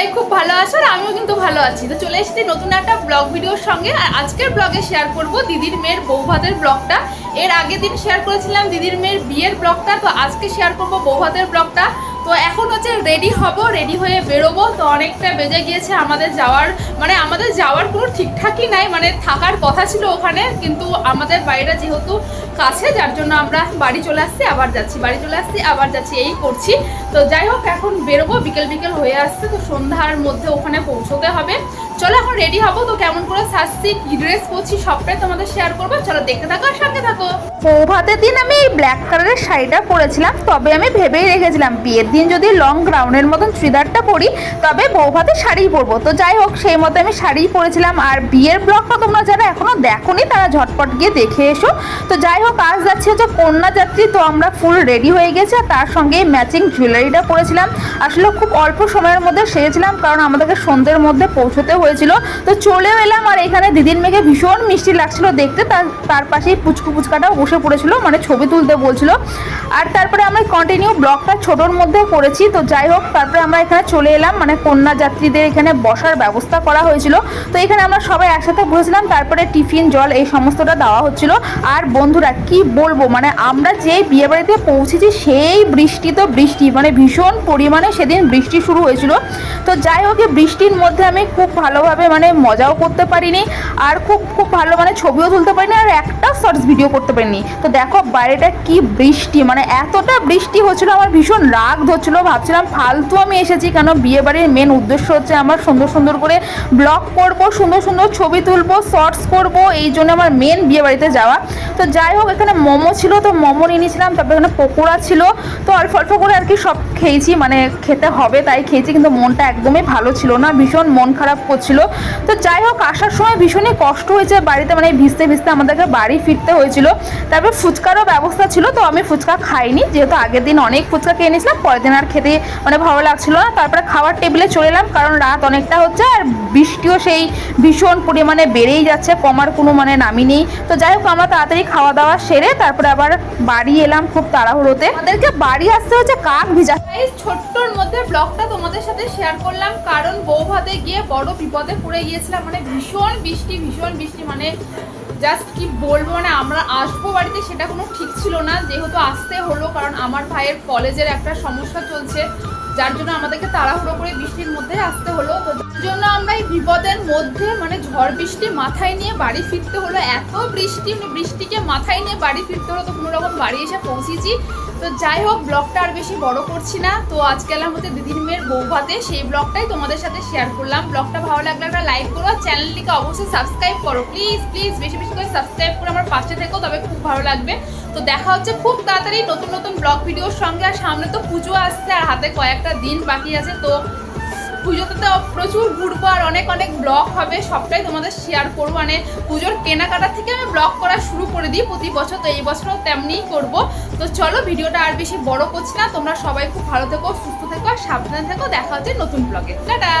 সবাই খুব ভালো আছো আর আমিও কিন্তু ভালো আছি। তো চলে এসেছি নতুন একটা ব্লগ ভিডিওর সঙ্গে। আর আজকের ব্লগে শেয়ার করব দিদির মেয়ের বউ ভাতের ব্লগটা। এর আগের দিন শেয়ার করেছিলাম দিদির মেয়ের বিয়ের ব্লগটা। তো আজকে শেয়ার করব বউ ভাতের ব্লগটা। তো এখন হচ্ছে রেডি হব রেডি হয়ে বেরোবো। তো অনেকটা বেজে গিয়েছে আমাদের যাওয়ার। মানে আমাদের যাওয়ার কোনো ঠিকঠাকই নাই মানে থাকার কথা ছিল ওখানে, কিন্তু আমাদের বাড়িটা যেহেতু কাছে, যার জন্য আমরা বাড়ি চলে আসছি, আবার যাচ্ছি, বাড়ি চলে আসছি, আবার যাচ্ছি, এই করছি। তো যাই হোক, এখন বেরোবো, বিকেল বিকেল হয়ে আসছে, তো সন্ধ্যার মধ্যে ওখানে পৌঁছতে হবে। চলো এখন রেডি হব, তো কেমন করে সাজছি, কি ড্রেস পরছি, সবটাই তোমাদের শেয়ার করব। চলো দেখতে থাকো আর সঙ্গে থাকো। বৌভাতের দিন আমি এই ব্ল্যাক কালারের শাড়িটা পরেছিলাম, তবে আমি ভেবেই রেখেছিলাম, বিয়ের দিন যদি লং গ্রাউন্ডের মতন চুড়িদারটা পরি, তবে বৌভাতে শাড়ি পরবো। তো যাই হোক, সেই মতো আমি শাড়ি পরেছিলাম, আর বিয়ের ব্লগটা তোমরা যারা এখনও দেখোনি, তারা ঝটপট গিয়ে দেখে এসো। তো যাই হোক, আজ যাচ্ছি হচ্ছে কন্যা যাত্রী তো আমরা ফুল রেডি হয়ে গেছি, আর তার সঙ্গে ম্যাচিং জুয়েলারিটা পরেছিলাম। আসলে খুব অল্প সময়ের মধ্যে সেরেছিলাম, কারণ আমাদেরকে সন্ধ্যের মধ্যে পৌঁছতে হয়েছিল তো চলেও এলাম আর এখানে দিদির মেয়েকে ভীষণ মিষ্টি লাগছিল দেখতে। তার তার পাশেই পুচকু পুচকাটাও বসে পড়েছিল মানে ছবি তুলতে বলছিল। আর তারপরে আমরা কন্টিনিউ ব্লগটা ছোটোর মধ্যে করেছি। তো যাই হোক, তারপরে আমরা এখানে চলে এলাম। মানে কন্যা যাত্রীদের এখানে বসার ব্যবস্থা করা হয়েছিল। তো এখানে আমরা সবাই একসাথে বসেছিলাম। তারপরে টিফিন, জল এই সমস্তটা দেওয়া হচ্ছিল। আর বন্ধুরা, কি বলব? মানে আমরা যে বিয়ে বাড়িতে পৌঁছেছি, সেই বৃষ্টি তো বৃষ্টি। মানে ভীষণ পরিমাণে সেদিন বৃষ্টি শুরু হয়েছিল। তো যাই হোক বৃষ্টির মধ্যে আমি খুব ভালোভাবে মানে মজাও করতে পারিনি আর খুব খুব ভালো মানে ছবিও তুলতে পারিনি আর একটা শর্টস ভিডিও করতে পারিনি। তো দেখো বাইরেটা কি বৃষ্টি মানে এতটা বৃষ্টি হচ্ছিল, আমার ভীষণ রাগ ধরছিল, ভাবছিলাম ফালতু আমি এসেছি কেন? বিয়ে বাড়ির মেন উদ্দেশ্য হচ্ছে আমার সুন্দর সুন্দর করে ব্লগ করব, সুন্দর সুন্দর ছবি তুলবো শর্টস করব, এই জন্য আমার মেন বিয়ে বাড়িতে যাওয়া। তো যাই হোক, এখানে মোমো ছিল, তো মোমো নিয়ে নিয়েছিলাম, তারপরে এখানে পকোড়া ছিল, তো অল্প অল্প করে আর কি সব খেয়েছি মানে খেতে হবে তাই খেয়েছি, কিন্তু মনটা একদমই ভালো ছিল না, ভীষণ মন খারাপ করছিল তো যাই হোক, আসার সময় ভীষণই কষ্ট হয়েছে বাড়িতে। মানে ভিজতে ভিজতে আমাদেরকে বাড়ি ফিরতে হয়েছিল। তারপর ফুচকারও ব্যবস্থা ছিল, তো আমি ফুচকা খাইনি। যেহেতু আগের দিন অনেক ফুচকা খেয়ে নিয়েছিলাম, পরের দিন আর খেতে মানে ভালো লাগছিল না। তারপরে খাওয়ার টেবিলে চলে এলাম, কারণ রাত অনেকটা হচ্ছে আর বৃষ্টিও সেই ভীষণ পরিমাণে বেড়েই যাচ্ছে কমার কোনো মানে নামই নেই। তো যাই হোক, আমরা তাড়াতাড়ি খাওয়া দাওয়া সেরে তারপরে আবার বাড়ি এলাম খুব তাড়াহুড়োতে। আমাদেরকে বাড়ি আসতে হচ্ছে কাক ভিজা। এই ছোট্টর মধ্যে ব্লগটা তোমাদের সাথে শেয়ার করলাম, কারণ বউ ভাতে গিয়ে বড় বিপদে পড়ে গিয়েছিলাম মানে ভীষণ বৃষ্টি ভীষণ বৃষ্টি মানে জাস্ট কি বলব মানে আমরা আসব বাড়িতে সেটা কোনো ঠিক ছিল না। যেহেতু আসতে হলো, কারণ আমার ভাইয়ের কলেজের একটা সমস্যা চলছে, যার জন্য আমাদেরকে তাড়াহুড়ো করে বৃষ্টির মধ্যে আসতে হলো। তো জন্য আমরা এই বিপদের মধ্যে মানে ঝড় বৃষ্টি মাথায় নিয়ে বাড়ি ফিরতে হলো। এত বৃষ্টি মানে বৃষ্টিকে মাথায় নিয়ে বাড়ি ফিরতে হলো, তো কোনো রকম বাড়ি এসে পৌঁছেছি। তো যাই হোক, ব্লগটা আর বেশি বড় করছি না। তো আজকে এলাম হচ্ছে দিদির মেয়ের বৌভাতে সেই ব্লগটাই তোমাদের সাথে শেয়ার করলাম। ব্লগটা ভালো লাগলে একটা লাইক করো আর চ্যানেলটিকে অবশ্যই সাবস্ক্রাইব করো। প্লিজ প্লিজ বেশি বেশি করে সাবস্ক্রাইব করে আমার পাশে থেকো, তবে খুব ভালো লাগবে। তো দেখা হচ্ছে খুব তাড়াতাড়ি নতুন নতুন ব্লগ ভিডিওর সঙ্গে। আর সামনে তো পুজো আসছে, আর হাতে কয়েকটা দিন বাকি আছে। তো পুজোতে তো প্রচুর ঘুরবো আর অনেক অনেক ব্লগ হবে, সবটাই তোমাদের শেয়ার করব। মানে পুজোর কেনাকাটা থেকে আমি ব্লগ করা শুরু করে দিই প্রতি বছর, তো এই বছরও তেমনিই করব। তো চলো ভিডিওটা আর বেশি বড় করছি না, তোমরা সবাই খুব ভালো থেকো, সুস্থ থেকো, আর সাবধানে থেকো, দেখা হচ্ছে নতুন ব্লগে টাটা!